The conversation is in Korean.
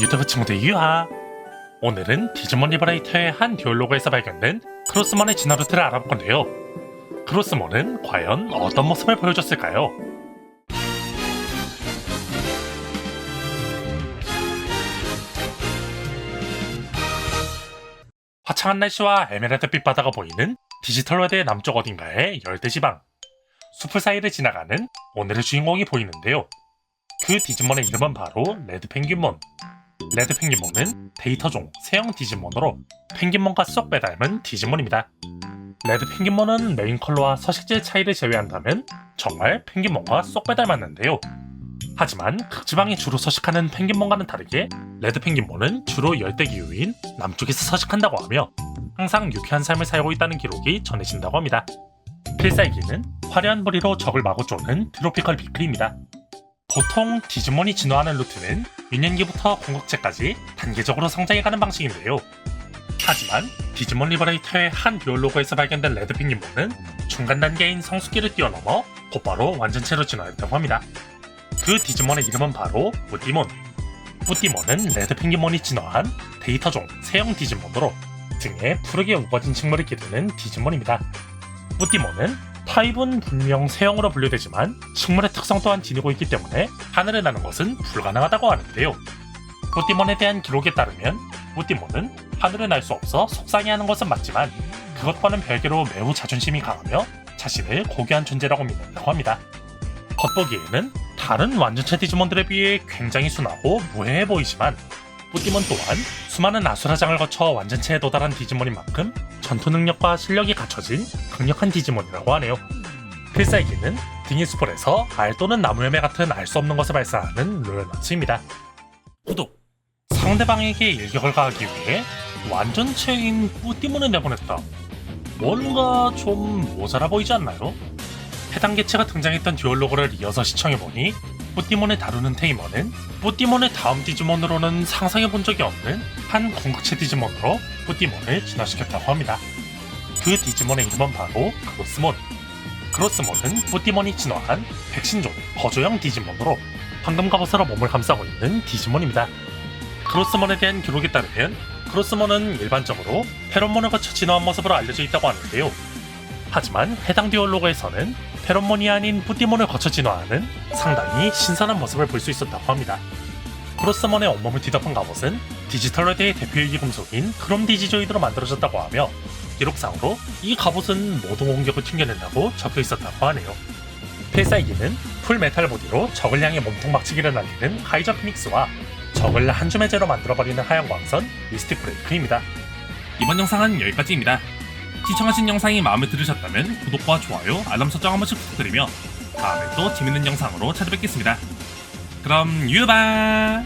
유튜브 친구들 유하 오늘은 디지몬 리버레이터의 한 듀얼로그에서 발견된 크로스먼의 진화 루트를 알아볼 건데요 크로스먼은 과연 어떤 모습을 보여줬을까요? 화창한 날씨와 에메랄드빛 바다가 보이는 디지털 월드의 남쪽 어딘가의 열대지방 숲을 사이를 지나가는 오늘의 주인공이 보이는데요 그 디지몬의 이름은 바로 레드 펭귄몬. 레드 펭귄몬은 데이터종 세형 디지몬으로 펭귄몬과 쏙 빼닮은 디지몬입니다. 레드 펭귄몬은 메인 컬러와 서식지의 차이를 제외한다면 정말 펭귄몬과 쏙 빼닮았는데요. 하지만 극지방에 주로 서식하는 펭귄몬과는 다르게 레드 펭귄몬은 주로 열대기후인 남쪽에서 서식한다고 하며 항상 유쾌한 삶을 살고 있다는 기록이 전해진다고 합니다. 필살기는 화려한 부리로 적을 마구 쪼는 트로피컬 비클입니다. 보통 디지몬이 진화하는 루트는 유년기부터 공격체까지 단계적으로 성장해가는 방식인데요. 하지만 디지몬 리버레이터의 한 듀얼로그에서 발견된 레드 핑귄몬은 중간 단계인 성숙기를 뛰어넘어 곧바로 완전체로 진화했다고 합니다. 그 디지몬의 이름은 바로 뿌띠몬. 뿌띠몬은 레드 핑귄몬이 진화한 데이터종 세형 디지몬으로 등에 푸르게 우거진 식물을 기르는 디지몬입니다. 뿌띠몬은 타입은 분명 세형으로 분류되지만 식물의 특성 또한 지니고 있기 때문에 하늘을 나는 것은 불가능하다고 하는데요. 뿌띠몬에 대한 기록에 따르면 뿌띠몬은 하늘을 날수 없어 속상해하는 것은 맞지만 그것과는 별개로 매우 자존심이 강하며 자신을 고귀한 존재라고 믿는다고 합니다. 겉보기에는 다른 완전체 디지몬들에 비해 굉장히 순하고 무해해 보이지만 뿌띠몬 또한 수많은 아수라장을 거쳐 완전체에 도달한 디지몬인 만큼 전투 능력과 실력이 갖춰진 강력한 디지몬이라고 하네요. 필살기는 등이 스폴에서 알 또는 나무 열매 같은 알 수 없는 것을 발사하는 롤러너츠입니다. 구독! 상대방에게 일격을 가하기 위해 완전체인 뿌띠몬을 내보냈다. 뭔가 좀 모자라 보이지 않나요? 해당 개체가 등장했던 듀얼로그를 이어서 시청해보니 뿌띠몬을 다루는 테이머는 뿌띠몬의 다음 디지몬으로는 상상해본 적이 없는 한 궁극체 디지몬으로 뿌띠몬을 진화시켰다고 합니다. 그 디지몬의 이름은 바로 크로스몬. 크로스몬은 뿌띠몬이 진화한 백신종 거조형 디지몬으로 황금 갑옷으로 몸을 감싸고 있는 디지몬입니다. 크로스몬에 대한 기록에 따르면 크로스몬은 일반적으로 페론몬을 거쳐 진화한 모습으로 알려져 있다고 하는데요. 하지만 해당 듀얼로그에서는 페론몬이 아닌 뿌띠몬을 거쳐 진화하는 상당히 신선한 모습을 볼 수 있었다고 합니다. 크로스몬의 온몸을 뒤덮은 갑옷은 디지털 레드의 대표 유기 금속인 크롬 디지조이드로 만들어졌다고 하며 기록상으로 이 갑옷은 모든 공격을 튕겨낸다고 적혀 있었다고 하네요. 필살기는 풀메탈 보디로 적을 향해 몸통 박치기를 날리는 하이저 피닉스와 적을 한 줌의 재로 만들어버리는 하얀 광선 미스틱 브레이크입니다. 이번 영상은 여기까지입니다. 시청하신 영상이 마음에 들으셨다면 구독과 좋아요, 알람 설정 한 번씩 부탁드리며 다음에 또 재밌는 영상으로 찾아뵙겠습니다. 그럼 유바!